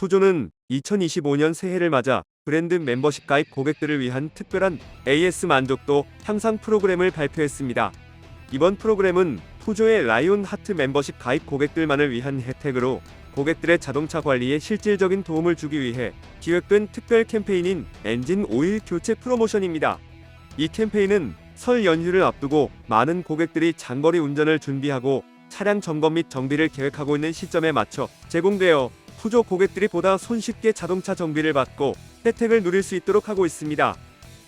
푸조는 2025년 새해를 맞아 브랜드 멤버십 가입 고객들을 위한 특별한 AS 만족도 향상 프로그램을 발표했습니다. 이번 프로그램은 푸조의 라이온 하트 멤버십 가입 고객들만을 위한 혜택으로 고객들의 자동차 관리에 실질적인 도움을 주기 위해 기획된 특별 캠페인인 엔진 오일 교체 프로모션입니다. 이 캠페인은 설 연휴를 앞두고 많은 고객들이 장거리 운전을 준비하고 차량 점검 및 정비를 계획하고 있는 시점에 맞춰 제공되어 푸조 고객들이 보다 손쉽게 자동차 정비를 받고 혜택을 누릴 수 있도록 하고 있습니다.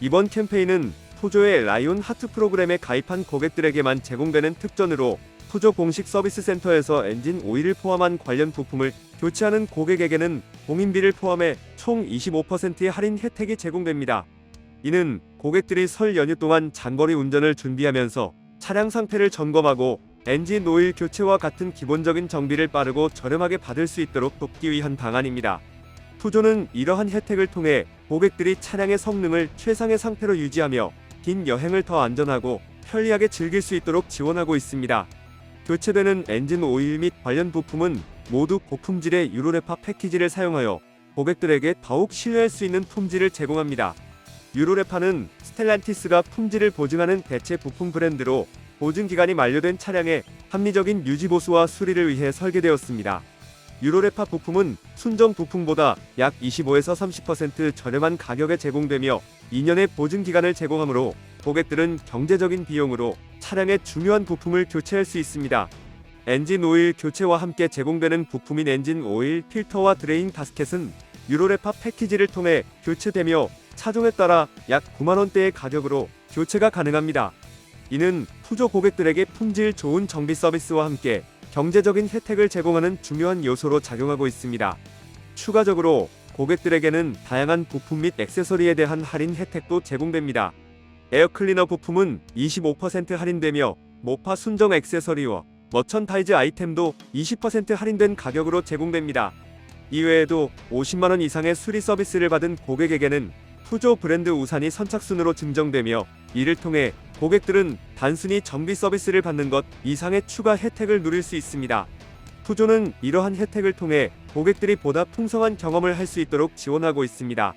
이번 캠페인은 푸조의 라이온 하트 프로그램에 가입한 고객들에게만 제공되는 특전으로 푸조 공식 서비스 센터에서 엔진 오일을 포함한 관련 부품을 교체하는 고객에게는 공인비를 포함해 총 25%의 할인 혜택이 제공됩니다. 이는 고객들이 설 연휴 동안 장거리 운전을 준비하면서 차량 상태를 점검하고 엔진 오일 교체와 같은 기본적인 정비를 빠르고 저렴하게 받을 수 있도록 돕기 위한 방안입니다. 푸조는 이러한 혜택을 통해 고객들이 차량의 성능을 최상의 상태로 유지하며 긴 여행을 더 안전하고 편리하게 즐길 수 있도록 지원하고 있습니다. 교체되는 엔진 오일 및 관련 부품은 모두 고품질의 유로레파 패키지를 사용하여 고객들에게 더욱 신뢰할 수 있는 품질을 제공합니다. 유로레파는 스텔란티스가 품질을 보증하는 대체 부품 브랜드로 보증 기간이 만료된 차량의 합리적인 유지 보수와 수리를 위해 설계되었습니다. 유로레파 부품은 순정 부품보다 약 25에서 30% 저렴한 가격에 제공되며 2년의 보증 기간을 제공하므로 고객들은 경제적인 비용으로 차량의 중요한 부품을 교체할 수 있습니다. 엔진 오일 교체와 함께 제공되는 부품인 엔진 오일 필터와 드레인 가스켓은 유로레파 패키지를 통해 교체되며 차종에 따라 약 9만 원대의 가격으로 교체가 가능합니다. 이는 푸조 고객들에게 품질 좋은 정비 서비스와 함께 경제적인 혜택을 제공하는 중요한 요소로 작용하고 있습니다. 추가적으로 고객들에게는 다양한 부품 및 액세서리에 대한 할인 혜택도 제공됩니다. 에어클리너 부품은 25% 할인되며 모파 순정 액세서리와 머천타이즈 아이템도 20% 할인된 가격으로 제공됩니다. 이외에도 50만원 이상의 수리 서비스를 받은 고객에게는 푸조 브랜드 우산이 선착순으로 증정되며 이를 통해 고객들은 단순히 정비 서비스를 받는 것 이상의 추가 혜택을 누릴 수 있습니다. 푸조는 이러한 혜택을 통해 고객들이 보다 풍성한 경험을 할 수 있도록 지원하고 있습니다.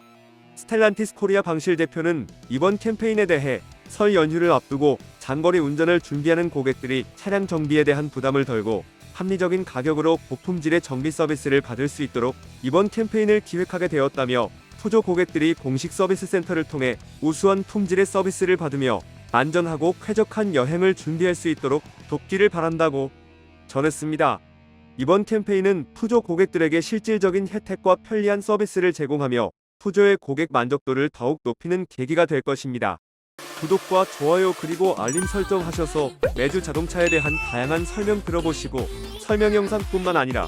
스텔란티스 코리아 방실 대표는 이번 캠페인에 대해 설 연휴를 앞두고 장거리 운전을 준비하는 고객들이 차량 정비에 대한 부담을 덜고 합리적인 가격으로 고품질의 정비 서비스를 받을 수 있도록 이번 캠페인을 기획하게 되었다며 푸조 고객들이 공식 서비스 센터를 통해 우수한 품질의 서비스를 받으며 안전하고 쾌적한 여행을 준비할 수 있도록 돕기를 바란다고 전했습니다. 이번 캠페인은 푸조 고객들에게 실질적인 혜택과 편리한 서비스를 제공하며 푸조의 고객 만족도를 더욱 높이는 계기가 될 것입니다. 구독과 좋아요 그리고 알림 설정 하셔서 매주 자동차에 대한 다양한 설명 들어보시고 설명 영상뿐만 아니라